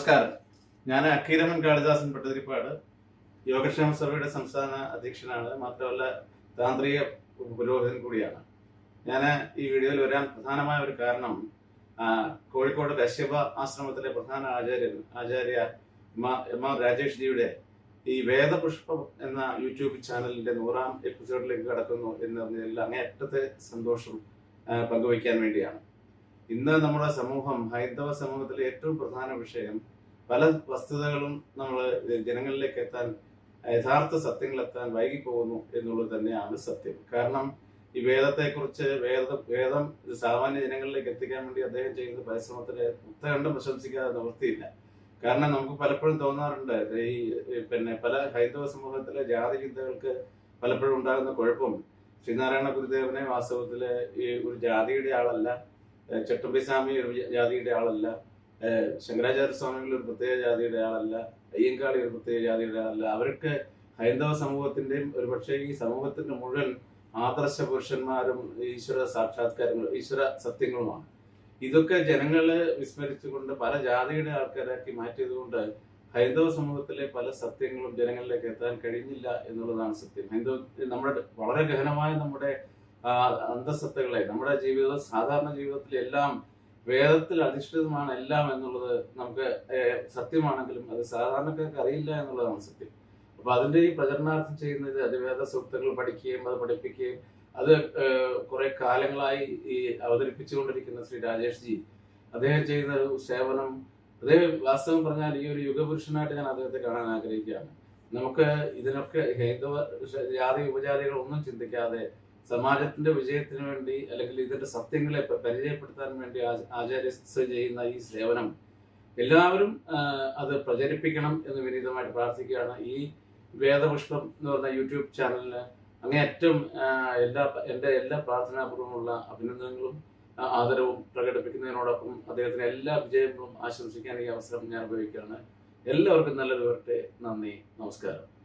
നമസ്കാരം. ഞാൻ അക്കീരമൻ കാളിദാസൻ പട്ടതിരിപ്പാട്. യോഗക്ഷേമ സഭയുടെ സംസ്ഥാന അധ്യക്ഷനാണ്. മാത്രമല്ല താന്ത്രിക പുരോഹിതൻ കൂടിയാണ്. ഞാൻ ഈ വീഡിയോയിൽ വരാൻ പ്രധാനമായ ഒരു കാരണം കോഴിക്കോട് കശ്യപ ആശ്രമത്തിലെ പ്രധാന ആചാര്യൻ ആചാര്യ എം- ആർ രാജേഷ് ജിയുടെ ഈ വേദപുഷ്പം എന്ന യൂട്യൂബ് ചാനലിന്റെ നൂറാം എപ്പിസോഡിലേക്ക് കടക്കുന്നു എന്ന് പറഞ്ഞതിൽ അങ്ങേയറ്റത്തെ സന്തോഷം പങ്കുവയ്ക്കാൻ വേണ്ടിയാണ്. ഇന്ന് നമ്മുടെ സമൂഹം ഹൈന്ദവ സമൂഹത്തിലെ ഏറ്റവും പ്രധാന വിഷയം പല വസ്തുതകളും നമ്മൾ ജനങ്ങളിലേക്ക് എത്താൻ യഥാർത്ഥ സത്യങ്ങളെത്താൻ വൈകിപ്പോകുന്നു എന്നുള്ളത് തന്നെയാണ് സത്യം. കാരണം ഈ വേദത്തെക്കുറിച്ച് വേദ വേദം സാമാന്യ ജനങ്ങളിലേക്ക് എത്തിക്കാൻ വേണ്ടി അദ്ദേഹം ചെയ്യുന്ന പരിശ്രമത്തിന് കണ്ടും പ്രശംസിക്കാതെ നിവൃത്തിയില്ല കാരണം നമുക്ക് പലപ്പോഴും തോന്നാറുണ്ട് ഈ പിന്നെ പല ഹൈന്ദവ സമൂഹത്തിലെ ജാതി ചിന്തകൾക്ക് പലപ്പോഴും ഉണ്ടാകുന്ന കുഴപ്പം. ശ്രീനാരായണ ഗുരുദേവനെ വാസ്തവത്തിൽ ഈ ഒരു ജാതിയുടെ ആളല്ല ചട്ടമ്പി സ്വാമി ഒരു ജാതിയുടെ ആളല്ല. ശങ്കരാചാര്യ സ്വാമികൾ ഒരു പ്രത്യേക ജാതിയുടെ ആളല്ല. അയ്യങ്കാളി ഒരു പ്രത്യേക ജാതിയുടെ ആളല്ല. അവരൊക്കെ ഹൈന്ദവ സമൂഹത്തിന്റെയും ഒരു പക്ഷേ ഈ സമൂഹത്തിന്റെ മുഴുവൻ ആദർശ പുരുഷന്മാരും ഈശ്വര സാക്ഷാത്കാരങ്ങളും ഈശ്വര സത്യങ്ങളുമാണ്. ഇതൊക്കെ ജനങ്ങളെ വിസ്മരിച്ചുകൊണ്ട് പല ജാതിയുടെ ആൾക്കാരാക്കി മാറ്റിയതുകൊണ്ട് ഹൈന്ദവ സമൂഹത്തിലെ പല സത്യങ്ങളും ജനങ്ങളിലേക്ക് എത്താൻ കഴിഞ്ഞില്ല എന്നുള്ളതാണ് സത്യം. ഹൈന്ദവ നമ്മുടെ വളരെ ഗഹനമായ നമ്മുടെ അന്തസത്തകളെ നമ്മുടെ ജീവിത സാധാരണ ജീവിതത്തിൽ എല്ലാം വേദത്തിൽ അധിഷ്ഠിതമാണ് എല്ലാം എന്നുള്ളത് നമുക്ക് സത്യമാണെങ്കിലും അത് സാധാരണക്കാർക്ക് അറിയില്ല എന്നുള്ളതാണ് സത്യം. അപ്പൊ അതിന്റെ ഈ പ്രചരണാർത്ഥം ചെയ്യുന്നത് അതിവേദ സുഹൃത്തുക്കൾ പഠിക്കുകയും അത് പഠിപ്പിക്കുകയും അത് കുറെ കാലങ്ങളായി ഈ അവതരിപ്പിച്ചുകൊണ്ടിരിക്കുന്ന ശ്രീ രാജേഷ് ജി അദ്ദേഹം ചെയ്യുന്ന ഒരു സേവനം. അദ്ദേഹം വാസ്തവം പറഞ്ഞാൽ ഈ ഒരു യുഗപുരുഷനായിട്ട് ഞാൻ അദ്ദേഹത്തെ കാണാൻ ആഗ്രഹിക്കുകയാണ്. നമുക്ക് ഇതിനൊക്കെ ഹൈന്ദവ ജാതി ഉപജാതികൾ ഒന്നും ചിന്തിക്കാതെ സമാജത്തിന്റെ വിജയത്തിന് വേണ്ടി അല്ലെങ്കിൽ ഇതിന്റെ സത്യങ്ങളെ പരിചയപ്പെടുത്താൻ വേണ്ടി ആചാര്യ ചെയ്യുന്ന ഈ സേവനം എല്ലാവരും അത് പ്രചരിപ്പിക്കണം എന്ന് വിനീതമായിട്ട് പ്രാർത്ഥിക്കുകയാണ്. ഈ വേദപുഷ്പം എന്ന് പറഞ്ഞ യൂട്യൂബ് ചാനലിന് അങ്ങേയറ്റം എല്ലാ എന്റെ എല്ലാ പ്രാർത്ഥനാപൂർവമുള്ള അഭിനന്ദനങ്ങളും ആദരവും പ്രകടിപ്പിക്കുന്നതിനോടൊപ്പം അദ്ദേഹത്തിന് എല്ലാ വിജയങ്ങളും ആശംസിക്കാൻ ഈ അവസരം ഞാൻ ഉപയോഗിക്കുകയാണ്. എല്ലാവർക്കും നല്ലത് വരട്ടെ. നന്ദി. നമസ്കാരം.